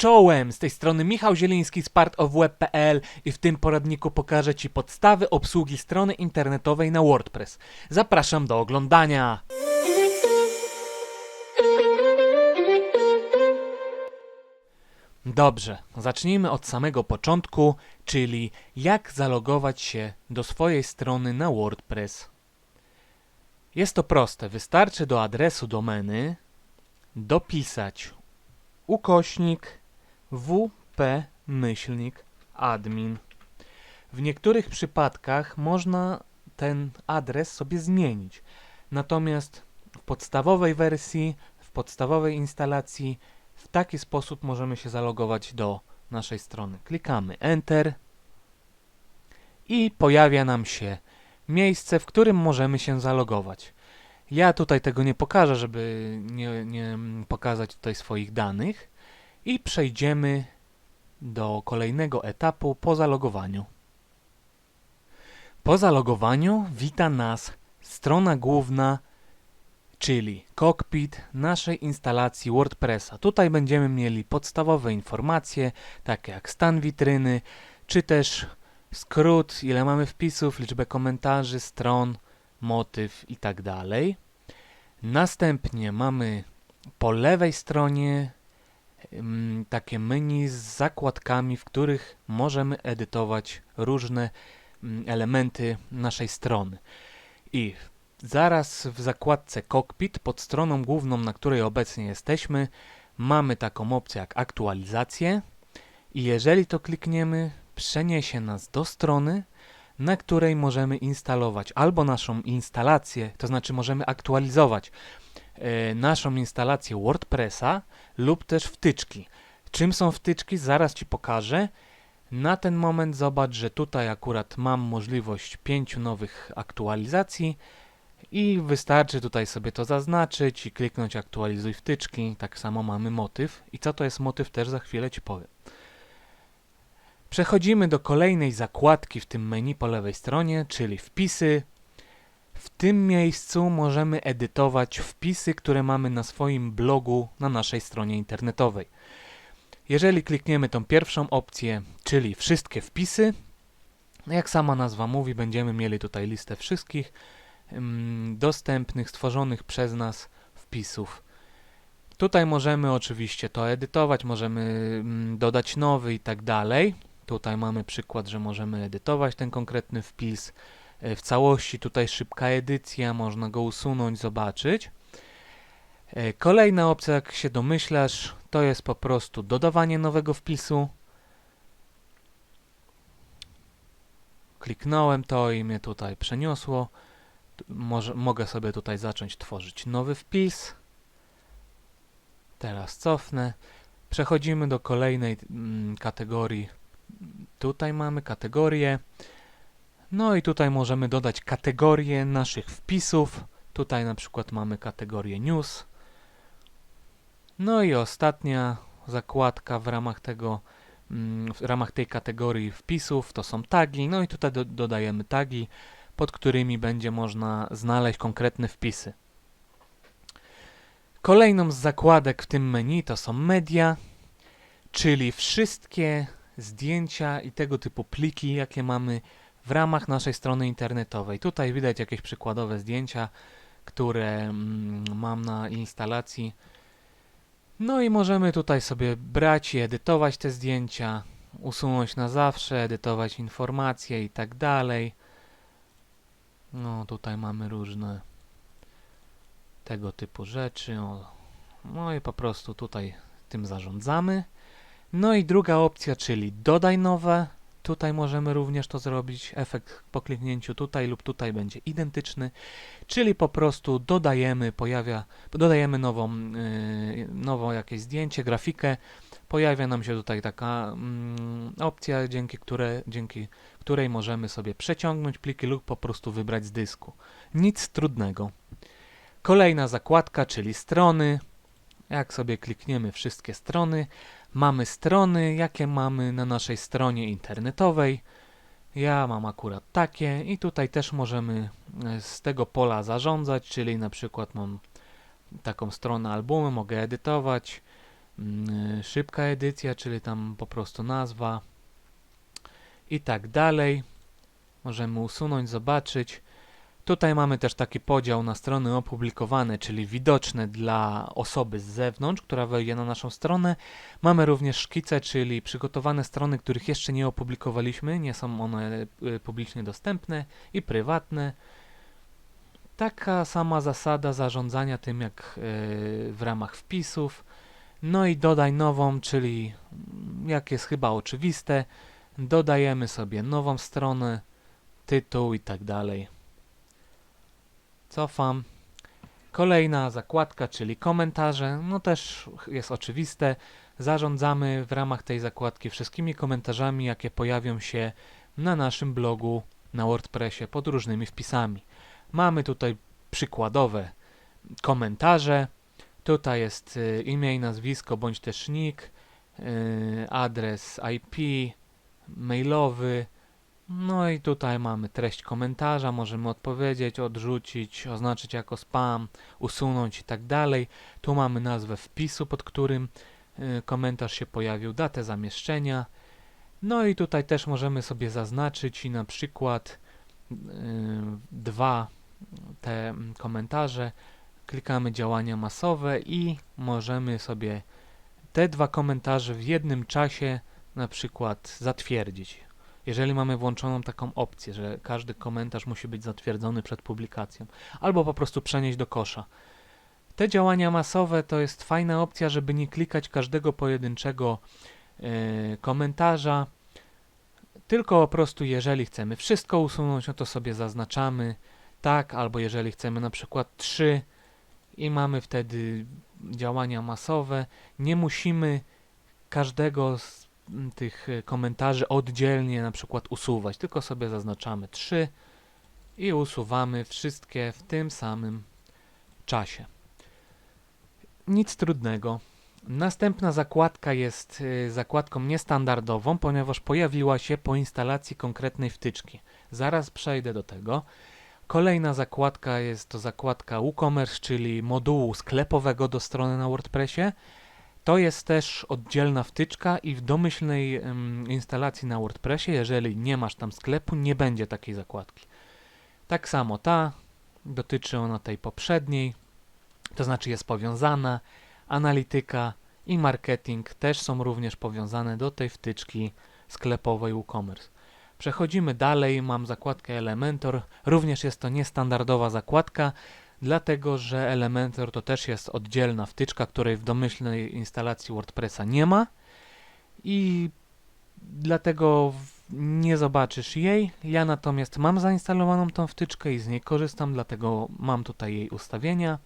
Czołem! Z tej strony Michał Zieliński z partofweb.pl i w tym poradniku pokażę Ci podstawy obsługi strony internetowej na WordPress. Zapraszam do oglądania! Dobrze, zacznijmy od samego początku, czyli jak zalogować się do swojej strony na WordPress. Jest to proste, wystarczy do adresu domeny dopisać ukośnik wp myślnik admin. W niektórych przypadkach można ten adres sobie zmienić. Natomiast w podstawowej wersji, w podstawowej instalacji w taki sposób możemy się zalogować do naszej strony. Klikamy Enter i pojawia nam się miejsce, w którym możemy się zalogować. Ja tutaj tego nie pokażę, żeby nie, nie pokazać tutaj swoich danych i przejdziemy do kolejnego etapu po zalogowaniu. Po zalogowaniu wita nas strona główna, czyli cockpit naszej instalacji WordPressa. Tutaj będziemy mieli podstawowe informacje, takie jak stan witryny, czy też skrót, ile mamy wpisów, liczbę komentarzy, stron, motyw i tak. Następnie mamy po lewej stronie takie menu z zakładkami, w których możemy edytować różne elementy naszej strony. I zaraz w zakładce Cockpit, pod stroną główną, na której obecnie jesteśmy, mamy taką opcję jak aktualizacje i jeżeli to klikniemy, przeniesie nas do strony, na której możemy instalować albo naszą instalację, to znaczy możemy aktualizować e, naszą instalację WordPressa lub też wtyczki. Czym są wtyczki? Zaraz Ci pokażę. Na ten moment zobacz, że tutaj akurat mam możliwość pięciu nowych aktualizacji i wystarczy tutaj sobie to zaznaczyć i kliknąć aktualizuj wtyczki. Tak samo mamy motyw. I co to jest motyw też za chwilę Ci powiem. Przechodzimy do kolejnej zakładki w tym menu po lewej stronie, czyli wpisy. W tym miejscu możemy edytować wpisy, które mamy na swoim blogu na naszej stronie internetowej. Jeżeli klikniemy tą pierwszą opcję, czyli wszystkie wpisy, jak sama nazwa mówi, będziemy mieli tutaj listę wszystkich ym, dostępnych, stworzonych przez nas wpisów. Tutaj możemy oczywiście to edytować, możemy ym, dodać nowy i tak dalej. Tutaj mamy przykład, że możemy edytować ten konkretny wpis e, w całości. Tutaj szybka edycja, można go usunąć, zobaczyć. E, Kolejna opcja, jak się domyślasz, to jest po prostu dodawanie nowego wpisu. Kliknąłem to i mnie tutaj przeniosło. Może, mogę sobie tutaj zacząć tworzyć nowy wpis. Teraz cofnę. Przechodzimy do kolejnej mm, kategorii Tutaj mamy kategorie. No i tutaj możemy dodać kategorie naszych wpisów. Tutaj na przykład mamy kategorię news. No i ostatnia zakładka w ramach tego, mm, w ramach tej kategorii wpisów to są tagi. No i tutaj do, dodajemy tagi, pod którymi będzie można znaleźć konkretne wpisy. Kolejną z zakładek w tym menu to są media, czyli wszystkie zdjęcia i tego typu pliki, jakie mamy w ramach naszej strony internetowej. Tutaj widać jakieś przykładowe zdjęcia, które mm, mam na instalacji. No i możemy tutaj sobie brać i edytować te zdjęcia, usunąć na zawsze, edytować informacje i tak dalej. No tutaj mamy różne tego typu rzeczy. No i po prostu tutaj tym zarządzamy. No i druga opcja, czyli dodaj nowe. Tutaj możemy również to zrobić. Efekt po kliknięciu tutaj lub tutaj będzie identyczny, czyli po prostu dodajemy, pojawia, dodajemy nową, yy, nową jakieś zdjęcie, grafikę. Pojawia nam się tutaj taka mm, opcja, dzięki, które, dzięki której możemy sobie przeciągnąć pliki lub po prostu wybrać z dysku. Nic trudnego. Kolejna zakładka, czyli strony. Jak sobie klikniemy wszystkie strony, mamy strony, jakie mamy na naszej stronie internetowej. Ja mam akurat takie i tutaj też możemy e, z tego pola zarządzać, czyli na przykład mam taką stronę albumu, mogę edytować, mm, szybka edycja, czyli tam po prostu nazwa i tak dalej. Możemy usunąć, zobaczyć. Tutaj mamy też taki podział na strony opublikowane, czyli widoczne dla osoby z zewnątrz, która wejdzie na naszą stronę. Mamy również szkice, czyli przygotowane strony, których jeszcze nie opublikowaliśmy, nie są one y, publicznie dostępne i prywatne. Taka sama zasada zarządzania tym jak y, w ramach wpisów. No i dodaj nową, czyli jak jest chyba oczywiste, dodajemy sobie nową stronę, tytuł i tak dalej. Cofam. Kolejna zakładka, czyli komentarze. No też jest oczywiste. Zarządzamy w ramach tej zakładki wszystkimi komentarzami, jakie pojawią się na naszym blogu na WordPressie pod różnymi wpisami. Mamy tutaj przykładowe komentarze. Tutaj jest y, imię i nazwisko bądź też nick, y, adres IP, mailowy. No i tutaj mamy treść komentarza, możemy odpowiedzieć, odrzucić, oznaczyć jako spam, usunąć i tak dalej. Tu mamy nazwę wpisu, pod którym y, komentarz się pojawił, datę zamieszczenia. No i tutaj też możemy sobie zaznaczyć i na przykład y, dwa te mm, komentarze, klikamy działania masowe i możemy sobie te dwa komentarze w jednym czasie na przykład zatwierdzić. Jeżeli mamy włączoną taką opcję, że każdy komentarz musi być zatwierdzony przed publikacją, albo po prostu przenieść do kosza. Te działania masowe to jest fajna opcja, żeby nie klikać każdego pojedynczego e, komentarza, tylko po prostu jeżeli chcemy wszystko usunąć, no to sobie zaznaczamy tak, albo jeżeli chcemy na przykład 3 i mamy wtedy działania masowe, nie musimy każdego z tych e, komentarzy oddzielnie na przykład usuwać, tylko sobie zaznaczamy 3 i usuwamy wszystkie w tym samym czasie. Nic trudnego. Następna zakładka jest y, zakładką niestandardową, ponieważ pojawiła się po instalacji konkretnej wtyczki. Zaraz przejdę do tego. Kolejna zakładka jest to zakładka WooCommerce, czyli modułu sklepowego do strony na WordPressie. To jest też oddzielna wtyczka i w domyślnej ym, instalacji na WordPressie, jeżeli nie masz tam sklepu, nie będzie takiej zakładki. Tak samo ta, dotyczy ona tej poprzedniej, to znaczy jest powiązana. Analityka i marketing też są również powiązane do tej wtyczki sklepowej WooCommerce. Przechodzimy dalej, mam zakładkę Elementor. Również jest to niestandardowa zakładka, dlatego że Elementor to też jest oddzielna wtyczka, której w domyślnej instalacji WordPressa nie ma i dlatego nie zobaczysz jej. Ja natomiast mam zainstalowaną tą wtyczkę i z niej korzystam, dlatego mam tutaj jej ustawienia.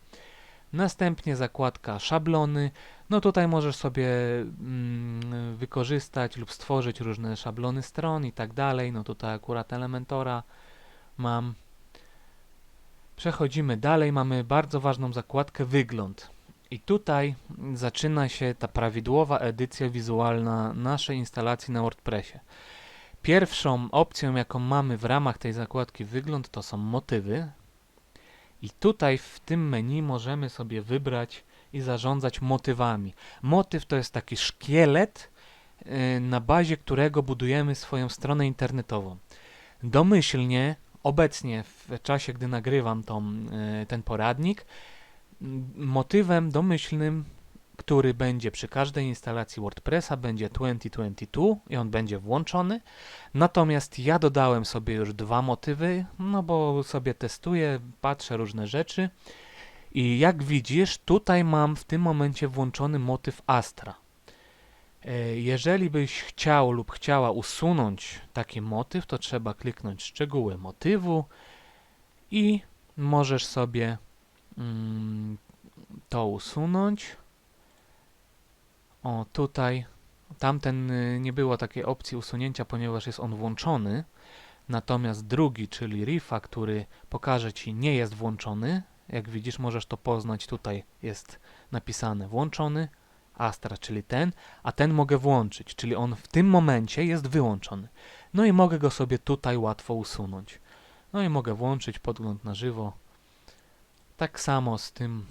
Następnie zakładka szablony. No tutaj możesz sobie mm, wykorzystać lub stworzyć różne szablony stron i tak dalej. No tutaj akurat Elementora mam. Przechodzimy dalej. Mamy bardzo ważną zakładkę wygląd. I tutaj zaczyna się ta prawidłowa edycja wizualna naszej instalacji na WordPressie. Pierwszą opcją, jaką mamy w ramach tej zakładki wygląd, to są motywy. I tutaj w tym menu możemy sobie wybrać i zarządzać motywami. Motyw to jest taki szkielet, y, na bazie którego budujemy swoją stronę internetową. Domyślnie, obecnie w czasie, gdy nagrywam tą, y, ten poradnik, motywem domyślnym, który będzie przy każdej instalacji WordPressa, będzie 2022 i on będzie włączony. Natomiast ja dodałem sobie już dwa motywy, no bo sobie testuję, patrzę różne rzeczy. I jak widzisz, tutaj mam w tym momencie włączony motyw Astra. E, Jeżeli byś chciał lub chciała usunąć taki motyw, to trzeba kliknąć szczegóły motywu i możesz sobie mm, to usunąć. O, tutaj tamten y, nie było takiej opcji usunięcia, ponieważ jest on włączony. Natomiast drugi, czyli Rifa, który pokaże Ci nie jest włączony, jak widzisz, możesz to poznać. Tutaj jest napisane włączony, Astra, czyli ten, a ten mogę włączyć, czyli on w tym momencie jest wyłączony. No i mogę go sobie tutaj łatwo usunąć. No i mogę włączyć podgląd na żywo. Tak samo z tym,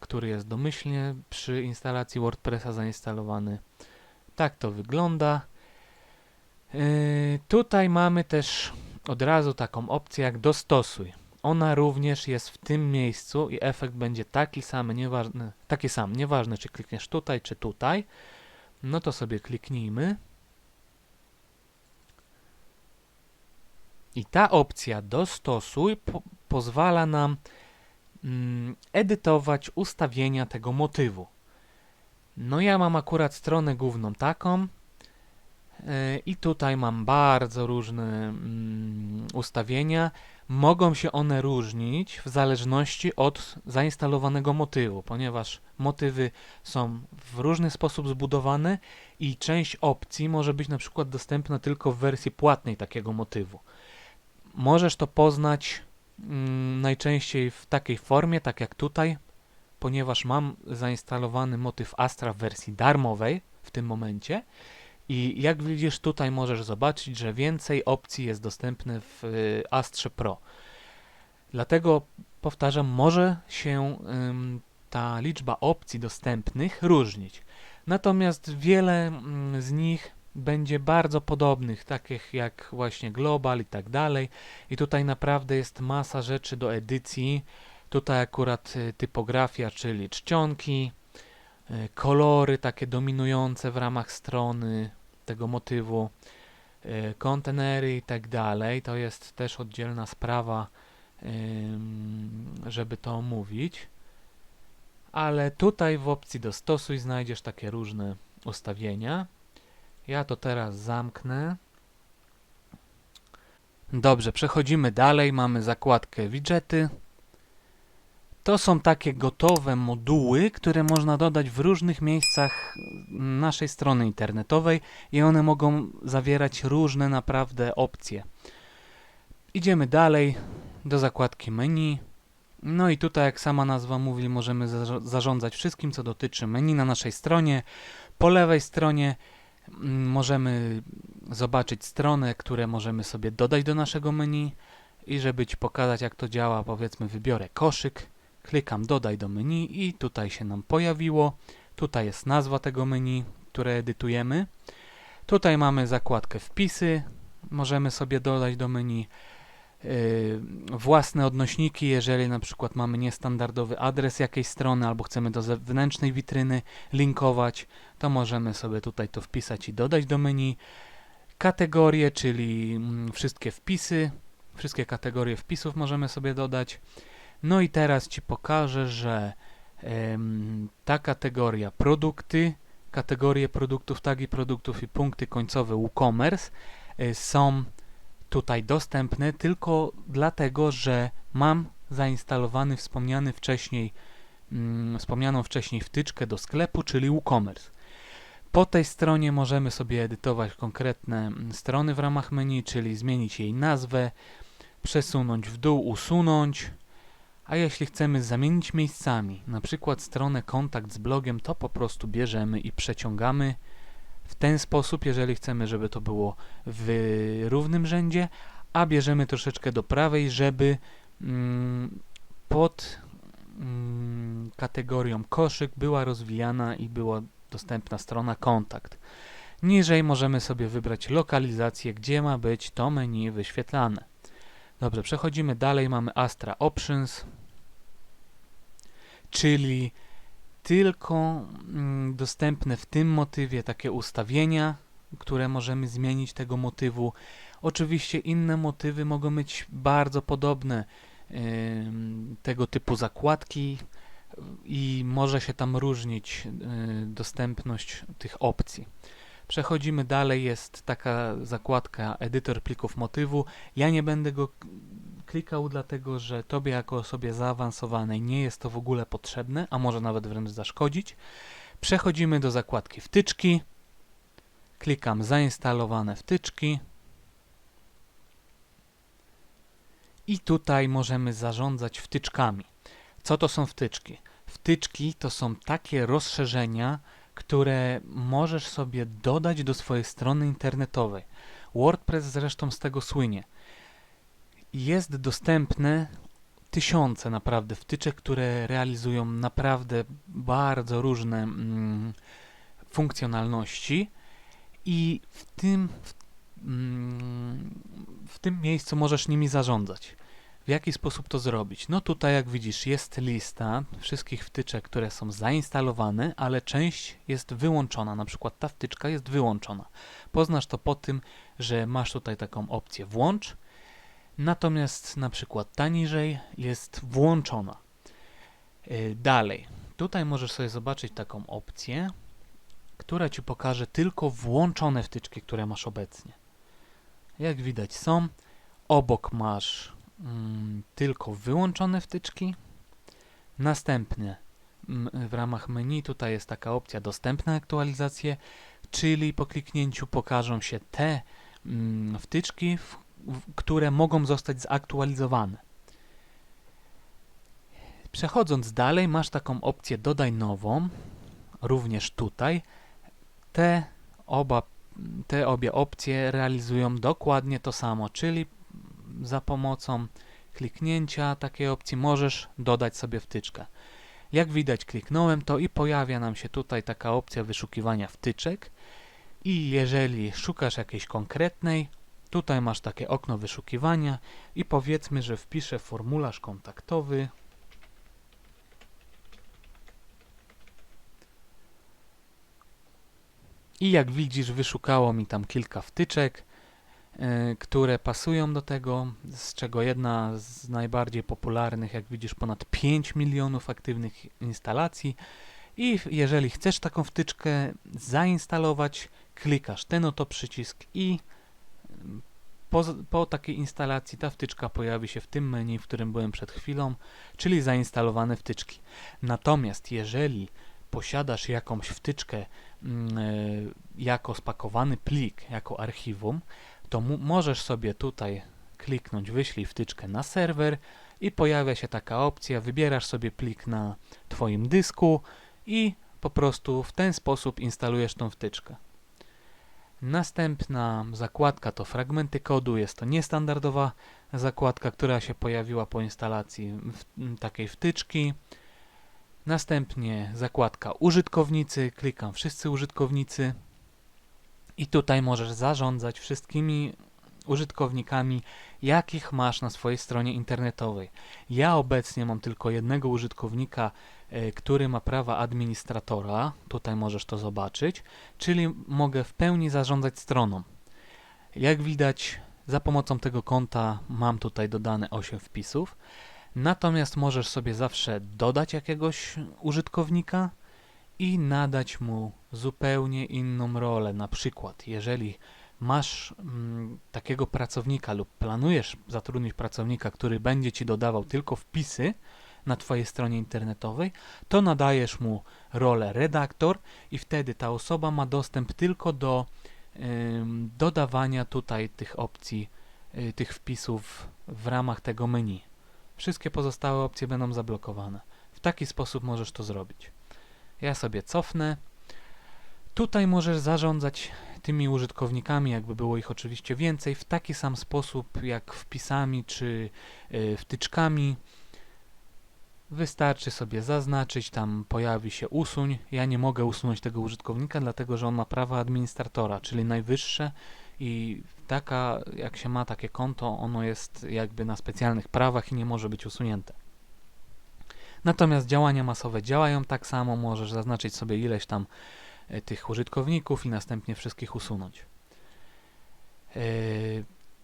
który jest domyślnie przy instalacji WordPressa zainstalowany. Tak to wygląda. Yy, tutaj mamy też od razu taką opcję jak dostosuj. Ona również jest w tym miejscu i efekt będzie taki sam, nieważne, taki sam, nieważne czy klikniesz tutaj, czy tutaj. No to sobie kliknijmy. I ta opcja dostosuj po pozwala nam mm, edytować ustawienia tego motywu. No ja mam akurat stronę główną taką yy, i tutaj mam bardzo różne mm, ustawienia. Mogą się one różnić w zależności od zainstalowanego motywu, ponieważ motywy są w różny sposób zbudowane i część opcji może być na przykład dostępna tylko w wersji płatnej takiego motywu. Możesz to poznać mm, najczęściej w takiej formie, tak jak tutaj, ponieważ mam zainstalowany motyw Astra w wersji darmowej w tym momencie i jak widzisz tutaj możesz zobaczyć, że więcej opcji jest dostępne w y, Astrze Pro. Dlatego powtarzam, może się ta liczba opcji dostępnych różnić. Natomiast wiele z nich będzie bardzo podobnych, takich jak właśnie Global i tak dalej. I tutaj naprawdę jest masa rzeczy do edycji. Tutaj akurat y, typografia, czyli czcionki, kolory takie dominujące w ramach strony tego motywu, y, kontenery i tak dalej. To jest też oddzielna sprawa, żeby to omówić. Ale tutaj w opcji dostosuj znajdziesz takie różne ustawienia. Ja to teraz zamknę. Dobrze, przechodzimy dalej. Mamy zakładkę widgety. To są takie gotowe moduły, które można dodać w różnych miejscach naszej strony internetowej i one mogą zawierać różne naprawdę opcje. Idziemy dalej do zakładki menu. No i tutaj, jak sama nazwa mówi, możemy zarządzać wszystkim, co dotyczy menu na naszej stronie. Po lewej stronie mm, możemy zobaczyć stronę, które możemy sobie dodać do naszego menu i żeby Ci pokazać, jak to działa, powiedzmy, wybiorę koszyk, klikam dodaj do menu i tutaj się nam pojawiło. Tutaj jest nazwa tego menu, które edytujemy. Tutaj mamy zakładkę wpisy, możemy sobie dodać do menu yy, własne odnośniki, jeżeli na przykład mamy niestandardowy adres jakiejś strony albo chcemy do zewnętrznej witryny linkować, to możemy sobie tutaj to wpisać i dodać do menu. Kategorie, czyli mm, wszystkie wpisy, wszystkie kategorie wpisów możemy sobie dodać. No i teraz Ci pokażę, że em, ta kategoria produkty, kategorie produktów, tagi produktów i punkty końcowe WooCommerce y, są tutaj dostępne tylko dlatego, że mam zainstalowany wspomniany wcześniej, mm, wspomnianą wcześniej wtyczkę do sklepu, czyli WooCommerce. Po tej stronie możemy sobie edytować konkretne mm, strony w ramach menu, czyli zmienić jej nazwę, przesunąć w dół, usunąć. A jeśli chcemy zamienić miejscami, na przykład stronę kontakt z blogiem, to po prostu bierzemy i przeciągamy w ten sposób, jeżeli chcemy, żeby to było w równym rzędzie, a bierzemy troszeczkę do prawej, żeby mm, pod mm, kategorią koszyk była rozwijana i była dostępna strona kontakt. Niżej możemy sobie wybrać lokalizację, gdzie ma być to menu wyświetlane. Dobrze, przechodzimy dalej, mamy Astra Options, czyli tylko mm, dostępne w tym motywie takie ustawienia, które możemy zmienić tego motywu. Oczywiście inne motywy mogą być bardzo podobne tego typu zakładki i może się tam różnić y, dostępność tych opcji. Przechodzimy dalej, jest taka zakładka edytor plików motywu. Ja nie będę go klikał, dlatego że Tobie jako osobie zaawansowanej nie jest to w ogóle potrzebne, a może nawet wręcz zaszkodzić. Przechodzimy do zakładki wtyczki. Klikam zainstalowane wtyczki. I tutaj możemy zarządzać wtyczkami. Co to są wtyczki? Wtyczki to są takie rozszerzenia, które możesz sobie dodać do swojej strony internetowej. WordPress zresztą z tego słynie. Jest dostępne tysiące naprawdę wtyczek, które realizują naprawdę bardzo różne mm, funkcjonalności i w tym, w, mm, w tym miejscu możesz nimi zarządzać. W jaki sposób to zrobić? No tutaj jak widzisz jest lista wszystkich wtyczek, które są zainstalowane, ale część jest wyłączona, na przykład ta wtyczka jest wyłączona. Poznasz to po tym, że masz tutaj taką opcję włącz, natomiast na przykład ta niżej jest włączona. Yy, Dalej, tutaj możesz sobie zobaczyć taką opcję, która Ci pokaże tylko włączone wtyczki, które masz obecnie. Jak widać są. Obok masz mm, tylko wyłączone wtyczki. Następnie w ramach menu tutaj jest taka opcja dostępne aktualizacje, czyli po kliknięciu pokażą się te mm, wtyczki, w, które mogą zostać zaktualizowane. Przechodząc dalej, masz taką opcję dodaj nową, również tutaj. Te, oba, te obie opcje realizują dokładnie to samo, czyli za pomocą kliknięcia takiej opcji możesz dodać sobie wtyczkę. Jak widać kliknąłem to i pojawia nam się tutaj taka opcja wyszukiwania wtyczek i jeżeli szukasz jakiejś konkretnej, tutaj masz takie okno wyszukiwania i powiedzmy, że wpiszę formularz kontaktowy I jak widzisz, wyszukało mi tam kilka wtyczek, y, które pasują do tego, z czego jedna z najbardziej popularnych, jak widzisz, ponad 5 milionów aktywnych instalacji. I jeżeli chcesz taką wtyczkę zainstalować, klikasz ten oto przycisk i po, po takiej instalacji ta wtyczka pojawi się w tym menu, w którym byłem przed chwilą, czyli zainstalowane wtyczki. Natomiast jeżeli posiadasz jakąś wtyczkę mm, y, jako spakowany plik, jako archiwum, to możesz sobie tutaj kliknąć wyślij wtyczkę na serwer i pojawia się taka opcja, wybierasz sobie plik na Twoim dysku i po prostu w ten sposób instalujesz tą wtyczkę. Następna zakładka to fragmenty kodu, jest to niestandardowa zakładka, która się pojawiła po instalacji takiej wtyczki. Następnie zakładka użytkownicy, klikam wszyscy użytkownicy i tutaj możesz zarządzać wszystkimi użytkownikami, jakich masz na swojej stronie internetowej. Ja obecnie mam tylko jednego użytkownika, który ma prawa administratora, tutaj możesz to zobaczyć, czyli mogę w pełni zarządzać stroną. Jak widać, za pomocą tego konta mam tutaj dodane 8 wpisów. Natomiast możesz sobie zawsze dodać jakiegoś użytkownika i nadać mu zupełnie inną rolę. Na przykład, jeżeli masz mm, takiego pracownika lub planujesz zatrudnić pracownika, który będzie ci dodawał tylko wpisy na Twojej stronie internetowej, to nadajesz mu rolę redaktor i wtedy ta osoba ma dostęp tylko do ym, dodawania tutaj tych opcji, y, tych wpisów w ramach tego menu. Wszystkie pozostałe opcje będą zablokowane. W taki sposób możesz to zrobić. Ja sobie cofnę. Tutaj możesz zarządzać tymi użytkownikami, jakby było ich oczywiście więcej, w taki sam sposób jak wpisami czy y, wtyczkami. Wystarczy sobie zaznaczyć, tam pojawi się usuń. Ja nie mogę usunąć tego użytkownika, dlatego że on ma prawa administratora, czyli najwyższe i taka, jak się ma takie konto, ono jest jakby na specjalnych prawach i nie może być usunięte. Natomiast działania masowe działają tak samo, możesz zaznaczyć sobie ileś tam e, tych użytkowników i następnie wszystkich usunąć. E,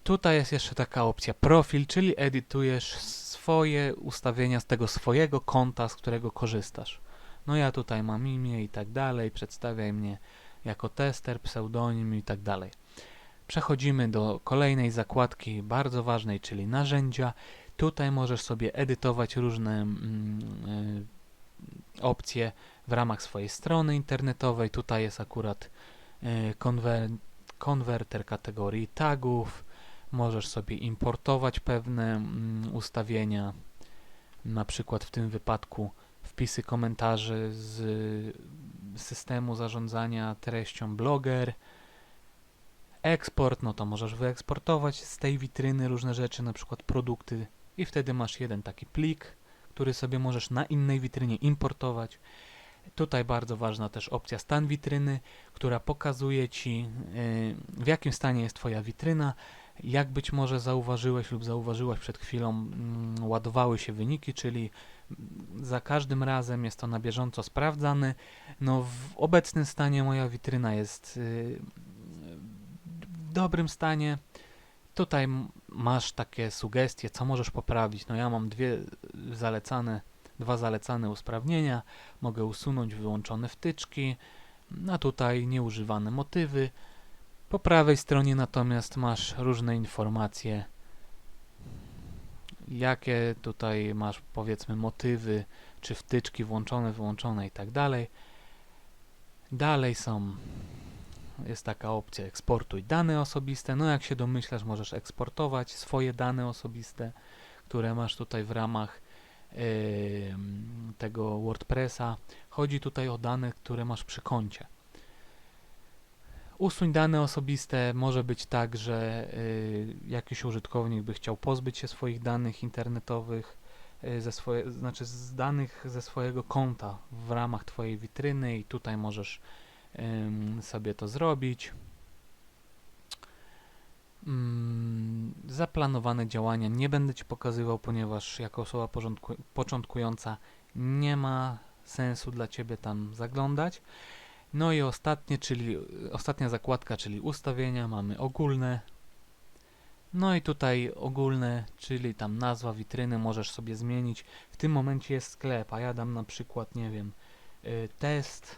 Tutaj jest jeszcze taka opcja profil, czyli edytujesz swoje ustawienia z tego swojego konta, z którego korzystasz. No ja tutaj mam imię i tak dalej, przedstawiaj mnie jako tester, pseudonim i tak dalej. Przechodzimy do kolejnej zakładki, bardzo ważnej, czyli narzędzia. Tutaj możesz sobie edytować różne mm, y, opcje w ramach swojej strony internetowej. Tutaj jest akurat y, konwer konwerter kategorii tagów. Możesz sobie importować pewne mm, ustawienia, na przykład w tym wypadku wpisy komentarzy z systemu zarządzania treścią Blogger. Eksport, no to możesz wyeksportować z tej witryny różne rzeczy, na przykład produkty i wtedy masz jeden taki plik, który sobie możesz na innej witrynie importować. Tutaj bardzo ważna też opcja stan witryny, która pokazuje Ci y, w jakim stanie jest Twoja witryna. Jak być może zauważyłeś lub zauważyłaś przed chwilą, mm, ładowały się wyniki, czyli mm, za każdym razem jest to na bieżąco sprawdzane. No, w obecnym stanie moja witryna jest y, w dobrym stanie. Tutaj masz takie sugestie, co możesz poprawić. No ja mam dwie zalecane, dwa zalecane usprawnienia. Mogę usunąć wyłączone wtyczki, a tutaj nieużywane motywy. Po prawej stronie natomiast masz różne informacje, jakie tutaj masz powiedzmy motywy, czy wtyczki włączone, wyłączone i tak dalej. Dalej są jest taka opcja eksportuj dane osobiste. No jak się domyślasz, możesz eksportować swoje dane osobiste, które masz tutaj w ramach em, tego WordPressa. Chodzi tutaj o dane, które masz przy koncie. Usuń dane osobiste może być tak, że y, jakiś użytkownik by chciał pozbyć się swoich danych internetowych, y, ze swoje, znaczy z danych ze swojego konta w ramach Twojej witryny i tutaj możesz ym, sobie to zrobić. Mm, zaplanowane działania nie będę Ci pokazywał, ponieważ jako osoba początkująca nie ma sensu dla Ciebie tam zaglądać. No i ostatnie, czyli ostatnia zakładka, czyli ustawienia, mamy ogólne. No i tutaj ogólne, czyli tam nazwa witryny możesz sobie zmienić. W tym momencie jest sklep, a ja dam na przykład, nie wiem, y, test.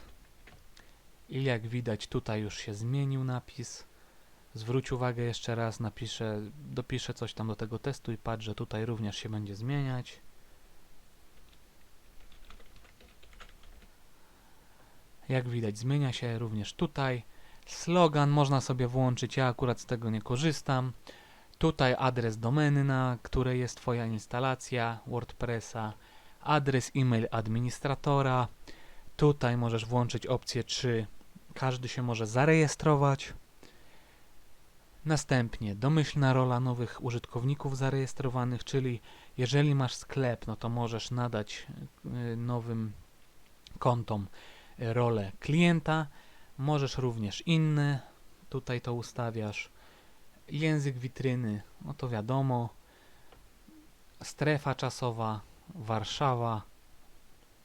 I jak widać tutaj już się zmienił napis. Zwróć uwagę jeszcze raz, napiszę, dopiszę coś tam do tego testu i patrz, że tutaj również się będzie zmieniać. Jak widać zmienia się również tutaj. Slogan można sobie włączyć, ja akurat z tego nie korzystam. Tutaj adres domeny, na której jest Twoja instalacja WordPressa, adres e-mail administratora. Tutaj możesz włączyć opcję, czy każdy się może zarejestrować. Następnie domyślna rola nowych użytkowników zarejestrowanych, czyli jeżeli masz sklep, no to możesz nadać y, nowym kontom rolę klienta. Możesz również inne, tutaj to ustawiasz. Język witryny, no to wiadomo. Strefa czasowa, Warszawa.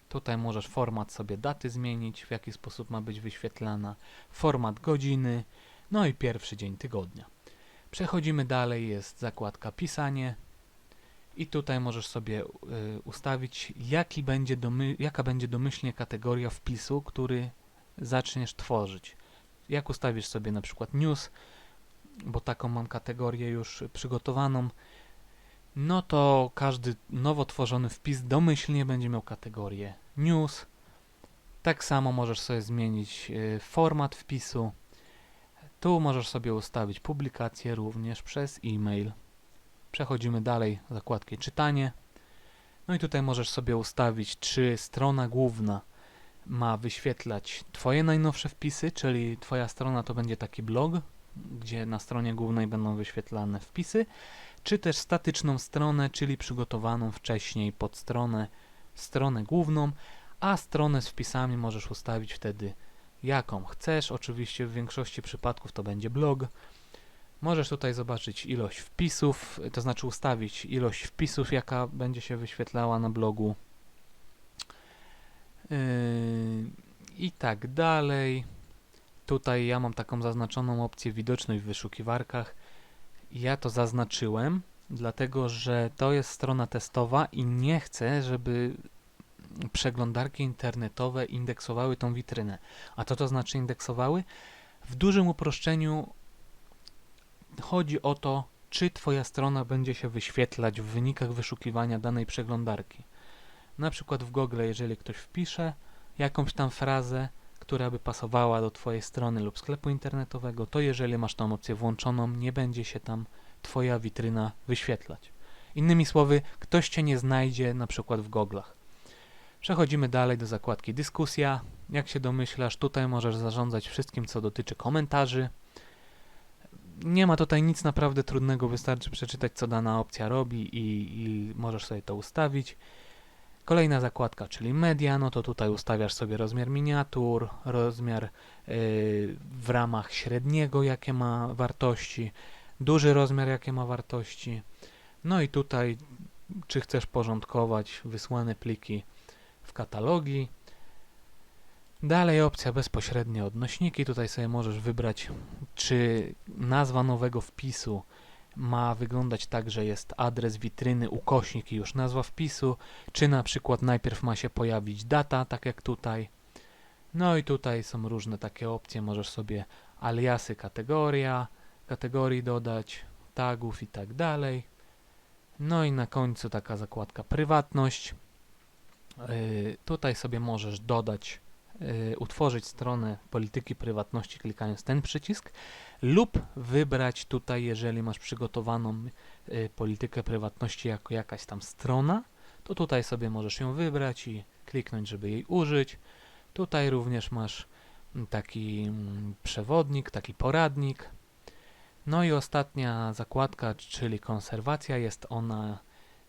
Tutaj możesz format sobie daty zmienić, w jaki sposób ma być wyświetlana. Format godziny, no i pierwszy dzień tygodnia. Przechodzimy dalej, jest zakładka pisanie. I tutaj możesz sobie y, ustawić, jaki będzie domy, jaka będzie domyślnie kategoria wpisu, który zaczniesz tworzyć. Jak ustawisz sobie na przykład news, bo taką mam kategorię już przygotowaną, no to każdy nowo tworzony wpis domyślnie będzie miał kategorię news. Tak samo możesz sobie zmienić y, format wpisu. Tu możesz sobie ustawić publikację również przez e-mail. Przechodzimy dalej, zakładkę czytanie. No i tutaj możesz sobie ustawić, czy strona główna ma wyświetlać Twoje najnowsze wpisy, czyli Twoja strona to będzie taki blog, gdzie na stronie głównej będą wyświetlane wpisy, czy też statyczną stronę, czyli przygotowaną wcześniej pod stronę, stronę główną, a stronę z wpisami możesz ustawić wtedy jaką chcesz. Oczywiście w większości przypadków to będzie blog. Możesz tutaj zobaczyć ilość wpisów, to znaczy ustawić ilość wpisów, jaka będzie się wyświetlała na blogu. Yy, I tak dalej. Tutaj ja mam taką zaznaczoną opcję widoczność w wyszukiwarkach. Ja to zaznaczyłem, dlatego że to jest strona testowa i nie chcę, żeby przeglądarki internetowe indeksowały tą witrynę. A co to znaczy indeksowały? W dużym uproszczeniu chodzi o to, czy Twoja strona będzie się wyświetlać w wynikach wyszukiwania danej przeglądarki. Na przykład w Google, jeżeli ktoś wpisze jakąś tam frazę, która by pasowała do Twojej strony lub sklepu internetowego, to jeżeli masz tą opcję włączoną, nie będzie się tam Twoja witryna wyświetlać. Innymi słowy, ktoś Cię nie znajdzie na przykład w goglach. Przechodzimy dalej do zakładki dyskusja. Jak się domyślasz, tutaj możesz zarządzać wszystkim, co dotyczy komentarzy. Nie ma tutaj nic naprawdę trudnego, wystarczy przeczytać, co dana opcja robi i, i możesz sobie to ustawić. Kolejna zakładka, czyli media, no to tutaj ustawiasz sobie rozmiar miniatur, rozmiar yy, w ramach średniego, jakie ma wartości, duży rozmiar, jakie ma wartości. No i tutaj, czy chcesz porządkować wysłane pliki w katalogi. Dalej opcja bezpośrednie odnośniki. Tutaj sobie możesz wybrać, czy nazwa nowego wpisu ma wyglądać tak, że jest adres witryny, ukośnik i już nazwa wpisu, czy na przykład najpierw ma się pojawić data, tak jak tutaj. No i tutaj są różne takie opcje, możesz sobie aliasy kategoria, kategorii dodać, tagów i tak dalej. No i na końcu taka zakładka prywatność. Yy, tutaj sobie możesz dodać, utworzyć stronę polityki prywatności klikając ten przycisk lub wybrać tutaj, jeżeli masz przygotowaną yy, politykę prywatności jako jakaś tam strona, to tutaj sobie możesz ją wybrać i kliknąć, żeby jej użyć. Tutaj również masz mm, taki mm, przewodnik, taki poradnik. No i ostatnia zakładka, czyli konserwacja, jest ona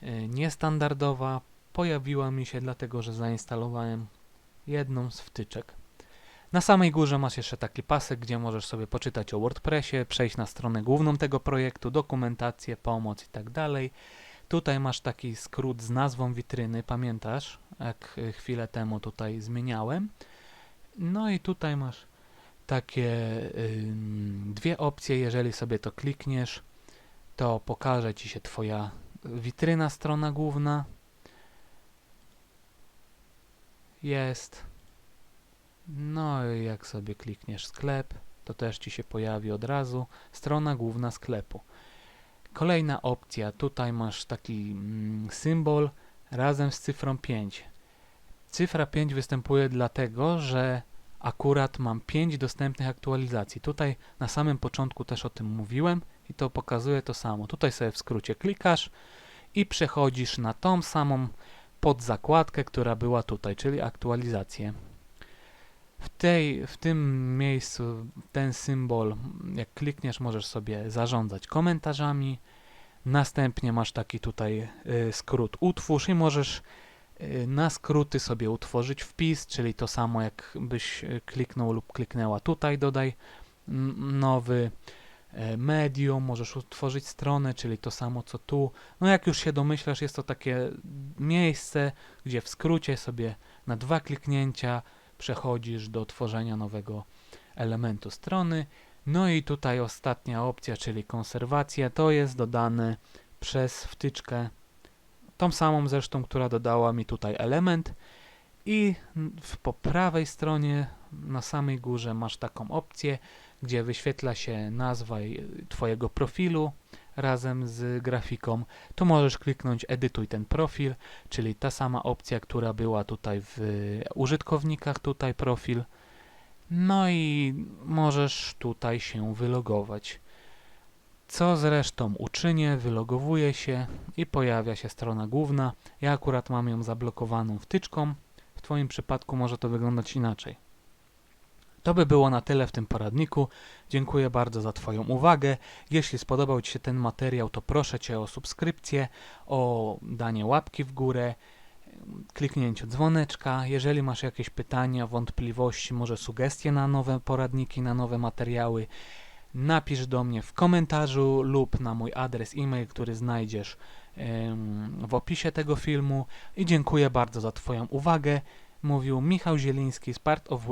y, niestandardowa. Pojawiła mi się dlatego, że zainstalowałem jedną z wtyczek. Na samej górze masz jeszcze taki pasek, gdzie możesz sobie poczytać o WordPressie, przejść na stronę główną tego projektu, dokumentację, pomoc i tak dalej. Tutaj masz taki skrót z nazwą witryny, pamiętasz, jak y, chwilę temu tutaj zmieniałem. No i tutaj masz takie ym, dwie opcje. Jeżeli sobie to klikniesz, to pokaże ci się Twoja witryna, strona główna. Jest. No i jak sobie klikniesz sklep, to też ci się pojawi od razu strona główna sklepu. Kolejna opcja, tutaj masz taki mm, symbol razem z cyfrą 5. Cyfra 5 występuje dlatego, że akurat mam 5 dostępnych aktualizacji. Tutaj na samym początku też o tym mówiłem i to pokazuje to samo. Tutaj sobie w skrócie klikasz i przechodzisz na tą samą podzakładkę, która była tutaj, czyli aktualizację. W, tej, w tym miejscu ten symbol, jak klikniesz, możesz sobie zarządzać komentarzami. Następnie masz taki tutaj y, skrót utwórz i możesz y, na skróty sobie utworzyć wpis, czyli to samo jakbyś y, kliknął lub kliknęła tutaj, dodaj nowy medium, możesz utworzyć stronę, czyli to samo co tu. No jak już się domyślasz, jest to takie miejsce, gdzie w skrócie sobie na dwa kliknięcia przechodzisz do tworzenia nowego elementu strony. No i tutaj ostatnia opcja, czyli konserwacja, to jest dodane przez wtyczkę, tą samą zresztą, która dodała mi tutaj element i w, po prawej stronie na samej górze masz taką opcję, gdzie wyświetla się nazwa Twojego profilu razem z grafiką. Tu możesz kliknąć edytuj ten profil, czyli ta sama opcja, która była tutaj w użytkownikach, tutaj profil. No i możesz tutaj się wylogować. Co zresztą uczynię, wylogowuję się i pojawia się strona główna. Ja akurat mam ją zablokowaną wtyczką. W Twoim przypadku może to wyglądać inaczej. To by było na tyle w tym poradniku. Dziękuję bardzo za Twoją uwagę. Jeśli spodobał Ci się ten materiał, to proszę Cię o subskrypcję, o danie łapki w górę, kliknięcie dzwoneczka. Jeżeli masz jakieś pytania, wątpliwości, może sugestie na nowe poradniki, na nowe materiały, napisz do mnie w komentarzu lub na mój adres e-mail, który znajdziesz w opisie tego filmu. I dziękuję bardzo za Twoją uwagę. Mówił Michał Zieliński z Part of